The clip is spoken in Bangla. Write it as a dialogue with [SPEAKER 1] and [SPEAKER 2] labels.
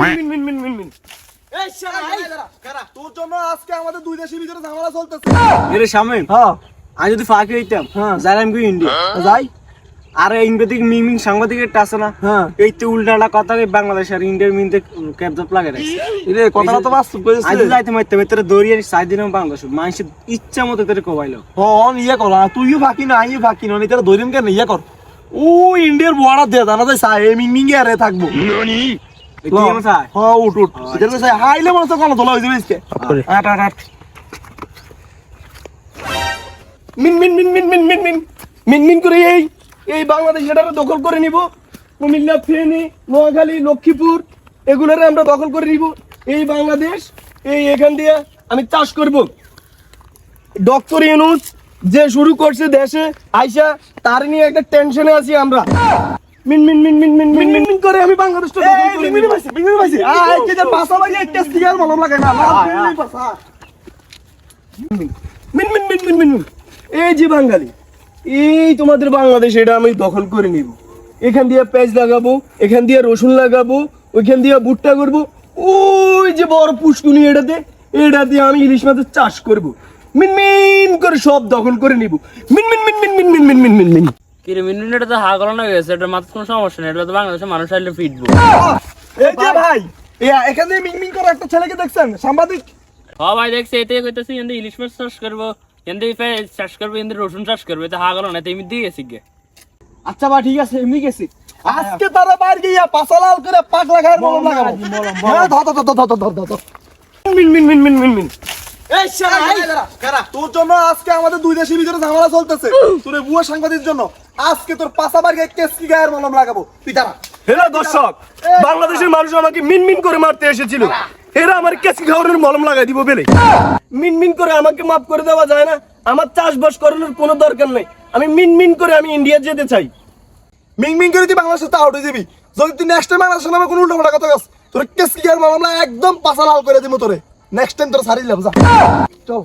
[SPEAKER 1] মিন মিন মিন মিন মিন
[SPEAKER 2] এই শালা কারা তোর জন্য আজকে আমাদের দুই দেশের ভিতরে ঝামেলা চলতেছে।
[SPEAKER 3] এরে শামিম
[SPEAKER 1] হ্যাঁ।
[SPEAKER 3] আমি যদি ফাঁকি হইতাম
[SPEAKER 1] হ্যাঁ।
[SPEAKER 3] যাই আমি ইন্ডিয়া।
[SPEAKER 1] যাই।
[SPEAKER 3] আর ইংরেজি মিমিং সাংবাদিক একটা আছে না
[SPEAKER 1] হ্যাঁ।
[SPEAKER 3] এই তো উল্টাটা কথা বাংলাদেশ আর ইন্ডিয়ার মিনতে ক্যাপজাপ লাগে
[SPEAKER 1] রে। কথাটা তো বাস্তব কইছিস
[SPEAKER 3] আজ যাইতে মারতে মারতে দৌড়িয়ে চাই দিলাম বাংলাদেশ। মানুষের ইচ্ছা মতো তোর কোবাইলো।
[SPEAKER 1] হন ইয়ে কর তুইও ফাঁকি না আইও ফাঁকি না নিতে দৈরিম কেন? ইয়ে কর। ও ইন্ডিয়ার বড় দে জানা যায় সাই মিং মিং এ থাকব। হ্যাঁ উঠ উঠ। হাইলে মনে হচ্ছে কোনো তোলা হইছে বুঝকে আট আট আট। মিন মিন মিন মিন মিন মিন মিন। মিন মিন করে এই এই বাংলাদেশ এটারে দখল করে নিব। কুমিল্লা ফেনী নোয়াখালী লক্ষ্মীপুর এগুলোরে আমরা দখল করে নিব। এই বাংলাদেশ এই এখান দিয়ে আমি চাষ করব। ডক্টর ইউনুস যে শুরু করছে দেশে আইসা তার নিয়ে একটা টেনশনে আছি আমরা। মিন মিন মিন মিন মিন মিন মিন মিন করে আমি বাংলাদেশটা দখল করে মিন মিন পাইছি মিন মিন পাইছি আই কে যে পাসা বাজে একটা সিগার মলম লাগাই না পাসা মিন মিন মিন মিন মিন মিন এই যে বাঙালি এই তোমাদের বাংলাদেশ এটা আমি দখল করে নিব এখান দিয়ে পেঁয়াজ লাগাবো এখান দিয়ে রসুন লাগাবো ওইখান দিয়ে ভুট্টা করব ওই যে বড় পুষ্কুনি এটাতে এটা দিয়ে আমি ইলিশ মাছের চাষ করব মিন মিন করে সব দখল করে নিব মিন মিন মিন মিন মিন মিন মিন মিন মিন মিন
[SPEAKER 4] কিরে তো হা করানো গেছে এটা মাত্র কোনো সমস্যা নেই এটা তো বাংলাদেশের মানুষ আসলে ফিটবো।
[SPEAKER 1] এই যে ভাই এখানে মিং মিং করে একটা ছেলেকে দেখছেন সাংবাদিক?
[SPEAKER 4] হ্যাঁ ভাই দেখছি এতে কইতেছি এন্দে ইলিশ মাছ চাষ করব এন্দে চাষ করব এন্দে রসুন চাষ করব এতে হা করানো এতে এমনি দিয়ে গেছি গে
[SPEAKER 3] আচ্ছা বা ঠিক আছে এমনি গেছি।
[SPEAKER 1] আজকে তারা বাইরে গিয়া পাছা লাল করে পাক লাগায় মলম লাগাবো। হ্যাঁ ধর ধর ধর ধর ধর ধর। মিন মিন মিন মিন মিন মিন।
[SPEAKER 2] তোর জন্য আজকে আমাদের দুই দেশের ভিতরে ঝামেলা চলতেছে। তোর বুয়া সাংবাদিক জন্য আজকে তোর গায়ের মলম লাগাবো। তুই দাঁড়া।
[SPEAKER 1] হেরা দর্শক বাংলাদেশের মানুষ আমাকে মিন মিন করে মারতে এসেছিল। এরা আমার কেসি খাওয়ানোর মলম লাগাই দিব বেলে মিন মিন করে আমাকে মাফ করে দেওয়া যায় না। আমার চাষবাস করানোর কোনো দরকার নেই। আমি মিন মিন করে আমি ইন্ডিয়া যেতে চাই।
[SPEAKER 2] মিং মিং করে তুই বাংলাদেশে তা উঠে যাবি। যদি তুই নেক্সট টাইম বাংলাদেশের নামে কোনো উল্টো কথা গাছ তোর কেস কি গায়ের মলম লাগা একদম পাশা লাল করে দিব তোরে। নেক্সট টাইম তোর সারিলাম যা চল।